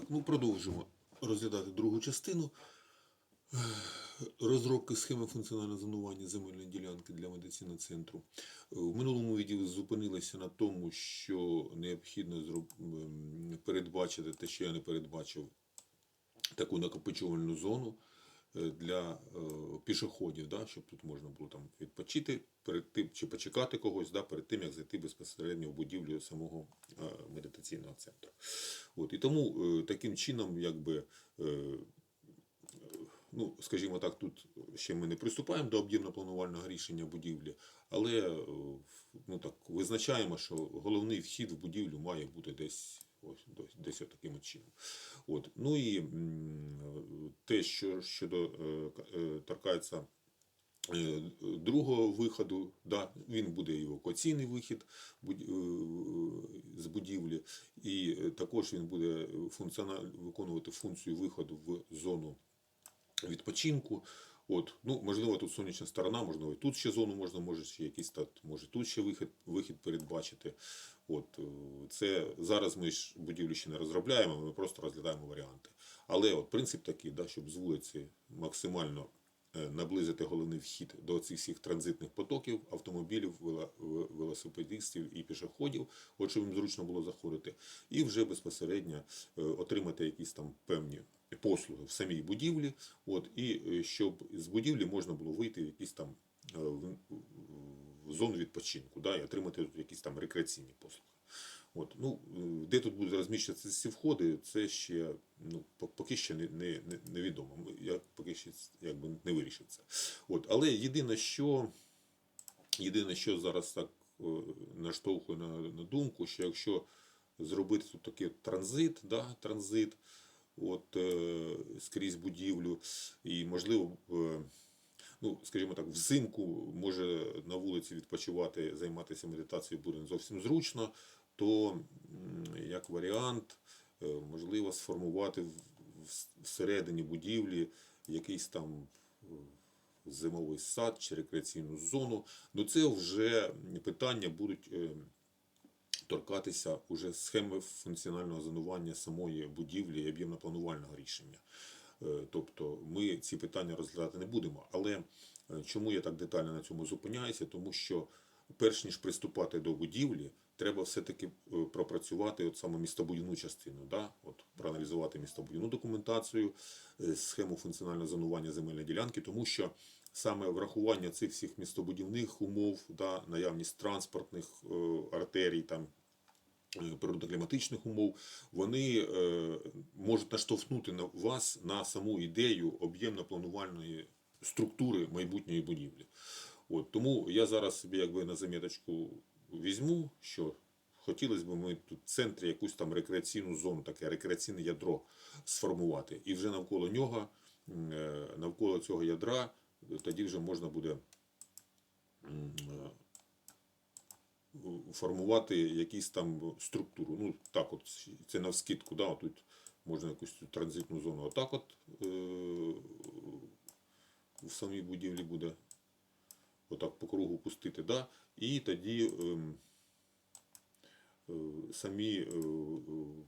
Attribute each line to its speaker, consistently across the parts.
Speaker 1: Так, ну продовжимо розглядати другу частину. Розробки схеми функціонального зонування земельної ділянки для медицини центру. Е, В минулому відео зупинилися на тому, що необхідно ем, передбачити те, що я не передбачив, таку накопичувальну зону е, для е, пішоходів, да, щоб тут можна було там відпочити перед тим, чи почекати когось да, перед тим, як зайти безпосередньо в будівлю самого медитаційного центру. От, і тому е, таким чином, якби. е, Ну, скажімо так, тут ще ми не приступаємо до об'ємно-планувального рішення будівлі, але е, ну, так, визначаємо, що головний вхід в будівлю має бути десь ось десь, таким чином. От. Ну і те, що щодо торкається другого виходу, да, він буде евакуаційний вихід з будівлі, і е, також він буде виконувати функцію виходу в зону відпочинку. От, ну, можливо, тут сонячна сторона, можливо, і тут ще зону можна, може ще якийсь може тут ще вихід, вихід передбачити. От, е, це зараз ми ж будівлю ще не розробляємо, ми просто розглядаємо варіанти. Але от принцип такий, да, щоб з вулиці максимально наблизити головний вхід до цих всіх транзитних потоків автомобілів, вело- велосипедистів і пішоходів, от щоб їм зручно було заходити, і вже безпосередньо е, отримати якісь там певні послуги в самій будівлі, от, і е, щоб з будівлі можна було вийти в якісь там е, в зону відпочинку, да, і отримати тут якісь там рекреаційні послуги. От, ну, де тут будуть розміщуватися ці входи, це ще ну, поки що не, не, не, невідомо. Я поки що якби не вирішив це. От, але єдине, що, єдине, що зараз так е, наштовхує на, на думку, що якщо зробити тут такий транзит, да, транзит, от, е, скрізь будівлю, і можливо. е, Ну, скажімо так, взимку може на вулиці відпочивати, займатися медитацією буде не зовсім зручно, то як варіант, е, можливо сформувати всередині будівлі якийсь там е, зимовий сад чи рекреаційну зону. Ну це вже питання будуть е, торкатися уже схеми функціонального зонування самої будівлі і об'ємно-планувального рішення. Тобто ми ці питання розглядати не будемо. Але чому я так детально на цьому зупиняюся? Тому що перш ніж приступати до будівлі, треба все-таки е, пропрацювати от саме містобудівну частину, да? от, проаналізувати містобудівну документацію, е, схему функціонального зонування земельної ділянки, тому що саме врахування цих всіх містобудівних умов, да, наявність транспортних е, артерій, там, природокліматичних умов, вони можуть наштовхнути на вас на саму ідею об'ємно-планувальної структури майбутньої будівлі. От, тому я зараз собі якби на заміточку візьму, що хотілося б ми тут в центрі якусь там рекреаційну зону, таке рекреаційне ядро сформувати. І вже навколо нього, е, навколо цього ядра, е, тоді вже можна буде е, формувати якісь там структуру. Ну, так от, це навскидку, да, тут можна якусь транзитну зону отак от в самій будівлі буде отак по кругу пустити, да, і тоді ем, е, самі е, е,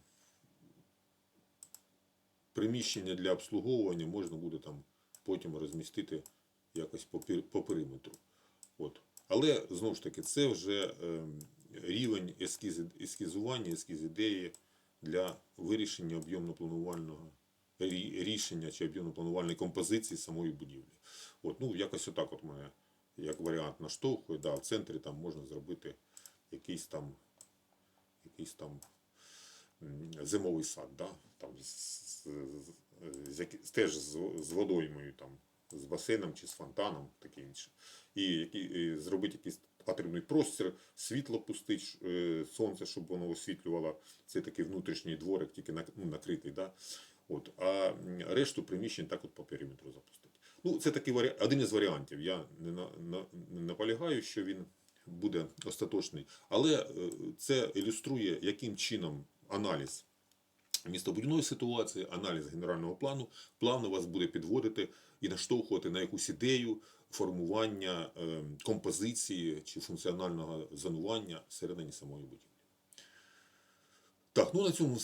Speaker 1: приміщення для обслуговування можна буде там потім розмістити якось по, по периметру. От. Але знову ж таки, це вже ем, рівень ескіз, ескізування, ескіз ідеї для вирішення об'ємно-планувального рішення чи об'ємно-планувальної композиції самої будівлі. От, ну, якось отак от мене як варіант наштовхує. Да, в центрі там можна зробити якийсь там, якийсь там зимовий сад, да? там, з, з, з, теж з, з водоймою, там, з басейном чи з фонтаном, таке інше. І, які, і зробити якийсь потрібний простір, світло пустить, е, сонце, щоб воно освітлювало. Це такий внутрішній дворик, тільки ну, накритий. Да? От, а решту приміщень так от по периметру запустити. Ну, це такий варі... один із варіантів. Я не, на, не наполягаю, що він буде остаточний. Але е, це ілюструє, яким чином аналіз містобудівної ситуації, аналіз генерального плану плавно вас буде підводити і наштовхувати на якусь ідею формування е, композиції чи функціонального зонування всередині самої будівлі. Так, ну на цьому